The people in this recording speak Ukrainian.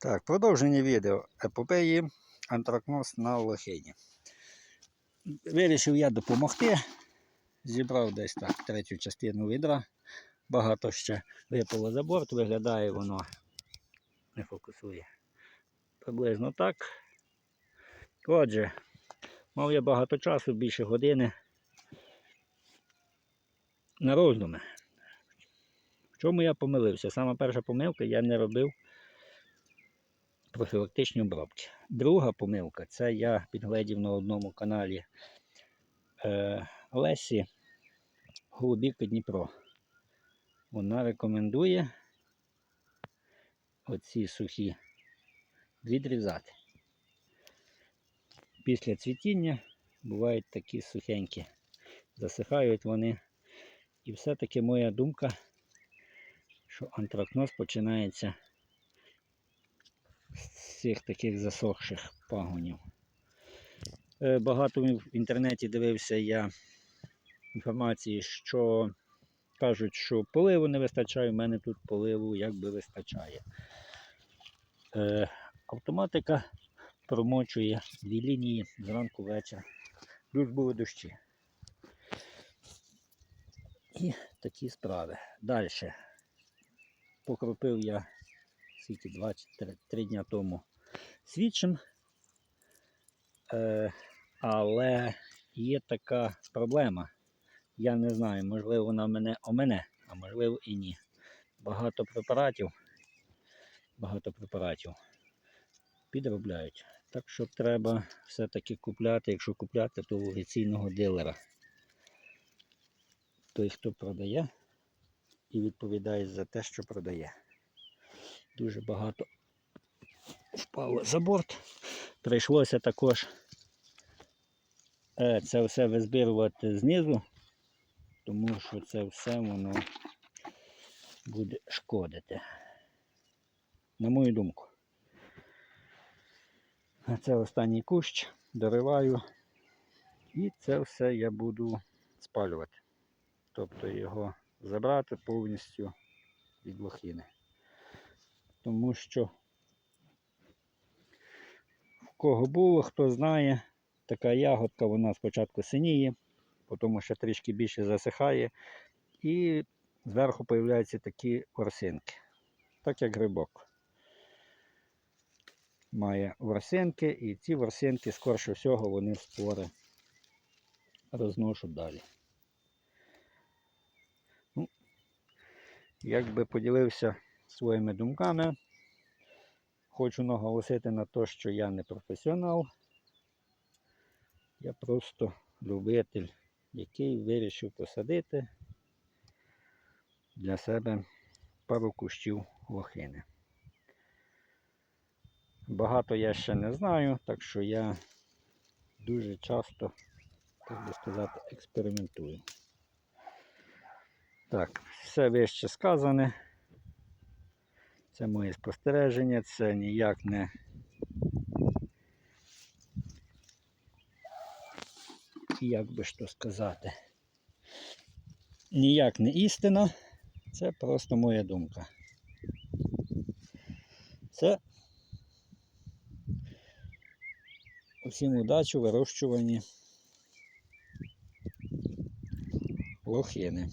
Так, продовження відео епопеї антракноз на лохині. Вирішив я допомогти. Зібрав десь так третю частину відра. Багато ще випало за борт, виглядає воно не фокусує. Приблизно так. Отже, мав я багато часу, більше години на роздуми. В чому я помилився? Сама перша помилка, я не робив профілактичні обробки. Друга помилка це я підгледів на одному каналі е, Лесі Голубівка Дніпро. Вона рекомендує оці сухі відрізати. Після цвітіння бувають такі сухенькі. Засихають вони. І все-таки моя думка, що антракноз починається з цих таких засохших пагонів. Е, Багато в інтернеті дивився я інформації, що кажуть, що поливу не вистачає, у мене тут поливу якби вистачає. Е, Автоматика промочує дві лінії зранку вечір. Плюс були дощі. І такі справи. Далі. Покропив я скільки 2-3 дня тому свідчим. Е, але є така проблема. Я не знаю, можливо, вона мене о мене, а можливо і ні. Багато препаратів, багато препаратів підробляють. Так що треба все-таки купляти, якщо купляти, то офіційного дилера. Той, хто продає і відповідає за те, що продає. Дуже багато впало за борт. Прийшлося також е, це все визбирувати знизу, тому що це все воно буде шкодити. На мою думку. Це останній кущ, дориваю. І це все я буду спалювати. Тобто його забрати повністю від лохини. Тому що в кого було, хто знає, така ягодка, вона спочатку синіє, потім ще трішки більше засихає, і зверху з'являються такі ворсинки, так як грибок. Має ворсинки, і ці ворсинки, скорше всього, вони спори розношуть далі. Ну, Якби поділився своїми думками. Хочу наголосити на те, що я не професіонал. Я просто любитель, який вирішив посадити для себе пару кущів лохини. Багато я ще не знаю, так що я дуже часто, так би сказати, експериментую. Так, все вище сказане. Це моє спостереження, це ніяк не як би що сказати. Ніяк не істина, це просто моя думка. Це усім удачі вирощуванні лохини.